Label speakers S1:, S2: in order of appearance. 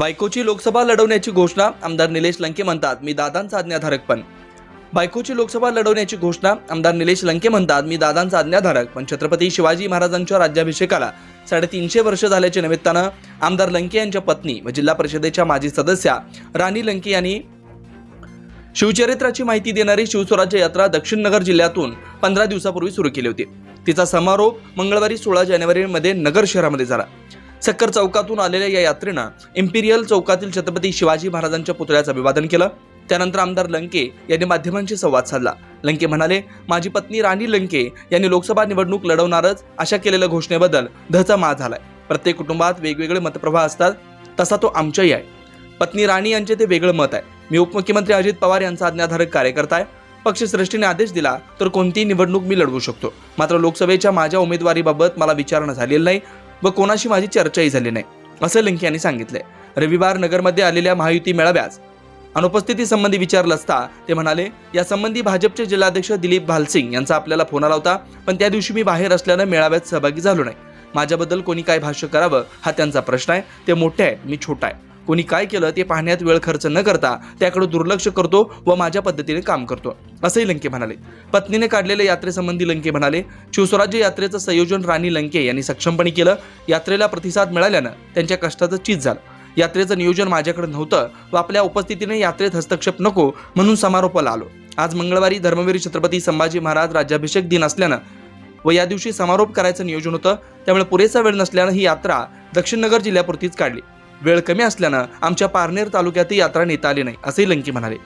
S1: बायकोची लोकसभा लढवण्याची घोषणा आमदार निलेश लंके म्हणतात. मी दादांचा आज्ञाधारक पण. बायकोची लोकसभा लढवण्याची घोषणा आमदार निलेश लंके म्हणतात. मी दादांचा आज्ञाधारक पण. छत्रपती शिवाजी महाराजांच्या राज्याभिषेकाला साडेतीनशे वर्ष झाल्याच्या निमित्तानं आमदार लंके यांच्या पत्नी व जिल्हा परिषदेच्या माजी सदस्या राणी लंके यांनी शिवचरित्राची माहिती देणारी शिवस्वराज्य यात्रा दक्षिण नगर जिल्ह्यातून पंधरा दिवसापूर्वी सुरू केली होती. तिचा समारोप मंगळवारी सोळा जानेवारीमध्ये नगर शहरामध्ये झाला. सक्कर चौकातून आलेल्या या यात्रेनं इम्पिरियल चौकातील छत्रपती शिवाजी महाराजांच्या पुतळ्याचं अभिवादन केलं. त्यानंतर आमदार लंके यांनी माध्यमांशी संवाद साधला. लंके म्हणाले माझी पत्नी राणी लंके यांनी लोकसभा निवडणूक लढवणारच अशा केलेल्या घोषणेबद्दल धचा मा झालाय. प्रत्येक कुटुंबात वेगवेगळे मतप्रवाह असतात तसा तो आमच्याही आहे. पत्नी राणी यांचे ते वेगळं मत आहे. मी उपमुख्यमंत्री अजित पवार यांचा आज्ञाधारक कार्यकर्ता आहे. पक्षश्रेष्ठीने आदेश दिला तर कोणतीही निवडणूक मी लढवू शकतो. मात्र लोकसभेच्या माझ्या उमेदवारीबाबत मला विचारणा झालेली नाही. व कोणाशी माझी चर्चाही झाली नाही असं लिंके यांनी सांगितले रविवार नगरमध्ये आलेल्या महायुती मेळाव्यास अनुपस्थितीसंबंधी विचारलं असता ते म्हणाले यासंबंधी भाजपचे जिल्हाध्यक्ष दिलीप भालसिंग यांचा आपल्याला फोन आला होता पण त्या दिवशी मी बाहेर असल्यानं मेळाव्यात सहभागी झालो नाही. माझ्याबद्दल कोणी काय भाष्य करावं हा त्यांचा प्रश्न आहे. ते मोठे आहे मी छोटा आहे. कोणी काय केलं ते पाहण्यात वेळ खर्च न करता त्याकडे दुर्लक्ष करतो व माझ्या पद्धतीने काम करतो. असंही लंके म्हणाले. पत्नीने काढलेल्या यात्रेसंबंधी लंके म्हणाले शिवस्वराज्य यात्रेचं संयोजन राणी लंके यांनी सक्षमपणे केलं. यात्रेला प्रतिसाद मिळाल्यानं त्यांच्या कष्टाचं चीज झालं. यात्रेचं नियोजन माझ्याकडे नव्हतं व आपल्या उपस्थितीने यात्रेत हस्तक्षेप नको म्हणून समारोपाला आलो. आज मंगळवारी धर्मवीर छत्रपती संभाजी महाराज राज्याभिषेक दिन असल्यानं व या दिवशी समारोप करायचं नियोजन होतं त्यामुळे पुरेसा वेळ नसल्यानं ही यात्रा दक्षिण नगर जिल्ह्यापुरतीच काढली. वेळ कमी असल्यानं आमच्या पारनेर तालुक्यातही यात्रा नेता आली नाही असेही लंकी म्हणाले.